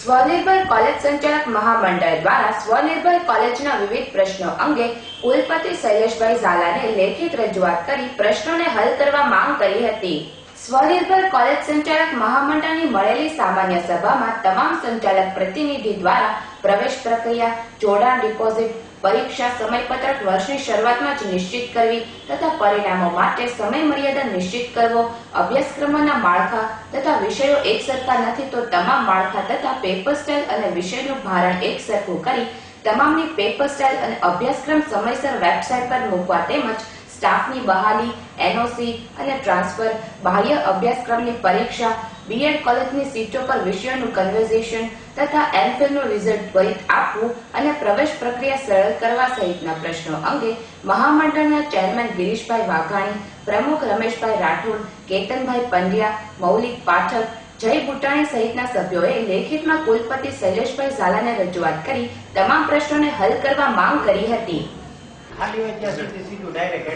સ્વનિર્ભર કોલેજ સંચાલક મહામંડળ દ્વારા સ્વનિર્ભર કોલેજના વિવિધ પ્રશ્નો અંગે કુલપતિ શૈલેષભાઈ ઝાલાને લેખિત રજૂઆત કરી પ્રશ્નોને હલ કરવા માંગ કરી હતી. સ્વનિર્ભર કોલેજ સંચાલક મહામંડળની મળેલી સામાન્ય સભામાં તમામ સંચાલક પ્રતિનિધિ દ્વારા પ્રવેશ પ્રક્રિયા, જોડાણ ડિપોઝિટ પરીક્ષા સમયપત્રક વર્ષની શરૂઆતમાં જ નિશ્ચિત કરવી તથા પરિણામો માટે સમય મર્યાદા નિશ્ચિત કરવો, અભ્યાસક્રમોના માળખા તથા વિષયો એક સરખા નથી તો તમામ માળખા તથા પેપર સ્ટાઇલ અને વિષયનું ભારણ એક સરખું કરી તમામની પેપર સ્ટાઇલ અને અભ્યાસક્રમ સમયસર વેબસાઇટ પર મૂકવા તેમજ સ્ટાફની બહાલી એનઓસી અને ટ્રાન્સફર બાહ્ય અભ્યાસક્રમની પરીક્ષા બીએડ કોલેજની સીટો પર વિષયોનું કન્વર્ઝેશન તથા એમફિલનું રિઝલ્ટ ત્વરિત આપવું અને પ્રવેશ પ્રક્રિયા સરળ કરવા સહિતના પ્રશ્નો અંગે મહામંડળના ચેરમેન ગિરીશભાઈ વાઘાણી પ્રમુખ રમેશભાઈ રાઠોડ કેતનભાઈ પંડ્યા મૌલિક પાઠક જય બુટાણી સહિતના સભ્યોએ લેખિતમાં કુલપતિ શૈલેષભાઈ ઝાલાને રજૂઆત કરી તમામ પ્રશ્નોને હલ કરવા માંગ કરી હતી. ખાલી હોય ત્યાં સુધી સીધું ડાયરેક્ટ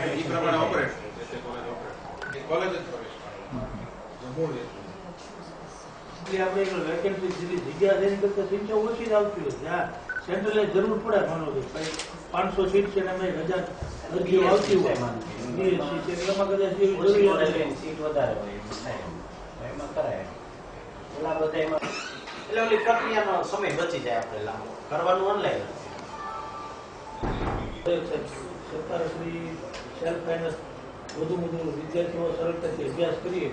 ઓપરેટ કોલેજ જ પ્રવેશ કરે. મૂળ એ. એટલે આપણે વેકેન્સી જેટલી જગ્યા છે એની કરતાં સંખ્યા ઓછી જ આવતી હોય જ્યાં સેન્ટ્રલે જરૂર પડે માનો કે પાંચસો સીટ છે ને અમે હજાર અરજીઓ આવતી હોય બે સીટ છે એમાં કદાચ એવી ઓછી જરૂરિયાત model છે. લઈને સીટ વધારે હોય એમ થાય. તો એમાં કરાય ઓલા બધા એમાં એટલે ઓલી પ્રક્રિયાનો સમય બચી જાય આપણે લાંબો કરવાનું ઓનલાઈન સેલ્ફ ફાઇનાન્સ વધુ વધુ વિદ્યાર્થીઓ સરળતાથી અભ્યાસ કરીએ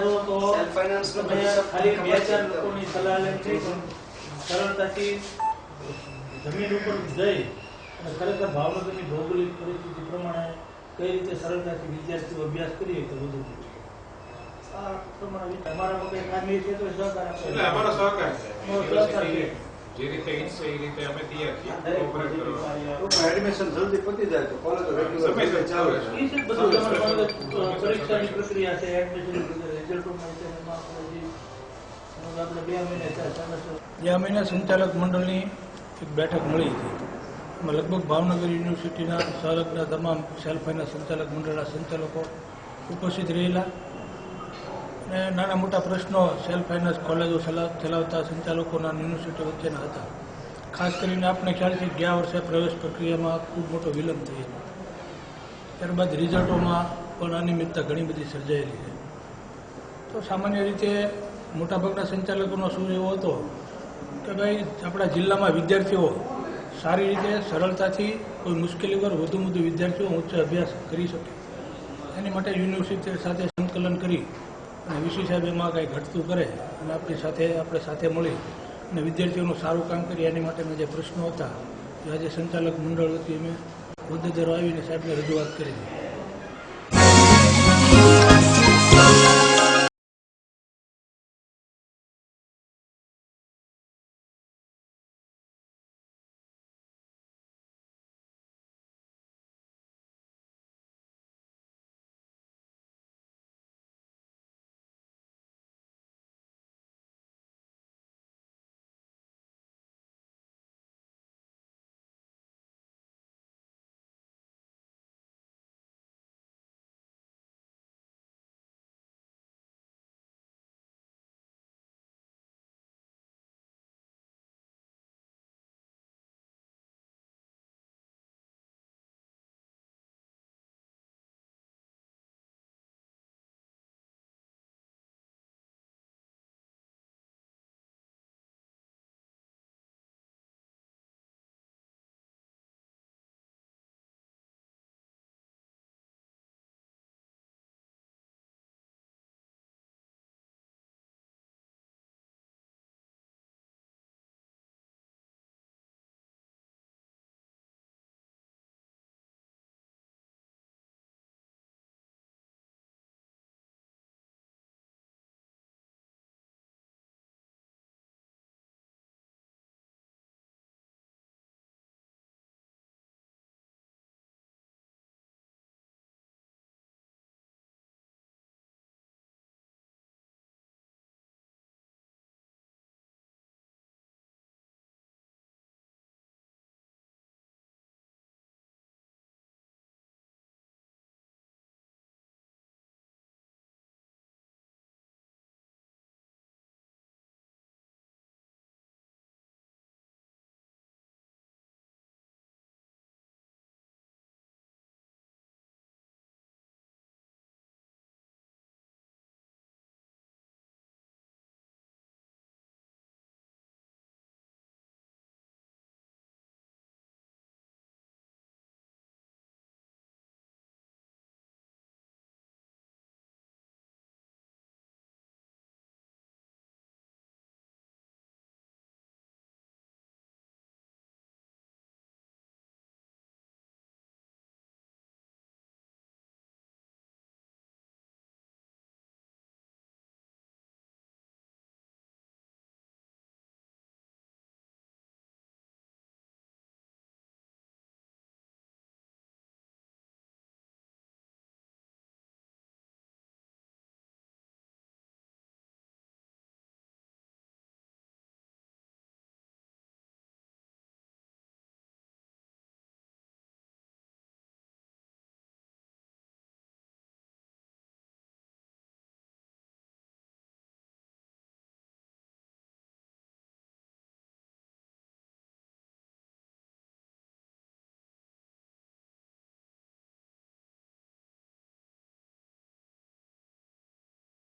જો તો ખાલી બે ચાર લોકોની સલાહ લઈને સરળતાથી જમીન ઉપર જઈ અને ખરેખર ભાવનગરની ભૌગોલિક પરિસ્થિતિ પ્રમાણે કઈ રીતે સરળતાથી વિદ્યાર્થીઓ અભ્યાસ કરીએ તો વધુ આ પ્રમાણે અમારા કઈ ખામી છે તો સહકાર અમારો સહકાર છે. જે રીતે ઈચ્છો એ રીતે અમે તૈયાર છીએ. દરેક ઓપરેટ કરવા. એડમિશન જલ્દી પતી જાય તો કોલેજ રેગ્યુલર ચાલુ રહે. ઈ છે બધું તમારી પરીક્ષાની પ્રક્રિયા છે એડમિશન રિઝલ્ટોમાં છે આપણે આપણે બે મહિને ત્યાં semester ગયા મહિને સંચાલક મંડળની એક બેઠક મળી હતી. એમાં લગભગ ભાવનગર યુનિવર્સિટીના સંલગ્ન તમામ સેલ્ફ ફાઇનાન્સ સંચાલક મંડળના સંચાલકો ઉપસ્થિત રહેલા. અને નાના મોટા પ્રશ્નો સેલ્ફ ફાઇનાન્સ કોલેજો ચલાવતા સંચાલકોના યુનિવર્સિટી વચ્ચેના હતા. ખાસ કરીને આપણે ખ્યાલ છે ગયા વર્ષે પ્રવેશ પ્રક્રિયામાં ખૂબ મોટો વિલંબ થયેલો ત્યારબાદ રિઝલ્ટોમાં પણ અનિયમિતતા ઘણી બધી સર્જાયેલી છે. તો સામાન્ય રીતે મોટાભાગના સંચાલકોનો શું એવો હતો કે ભાઈ, આપણા જિલ્લામાં વિદ્યાર્થીઓ સારી રીતે, સરળતાથી, કોઈ મુશ્કેલી વગર વધુ વધુ વિદ્યાર્થીઓ ઉચ્ચ અભ્યાસ કરી શકે. એની માટે યુનિવર્સિટી સાથે સંકલન કરી અને વીસી સાહેબ એમાં કંઈ ઘટતું કરે અને આપણી સાથે આપણે સાથે મળી અને વિદ્યાર્થીઓનું સારું કામ કરીએ, એની માટેના જે પ્રશ્નો હતા, એ આજે સંચાલક મંડળ વતી અમે હોદ્દેદારો આવીને સાહેબને રજૂઆત કરી.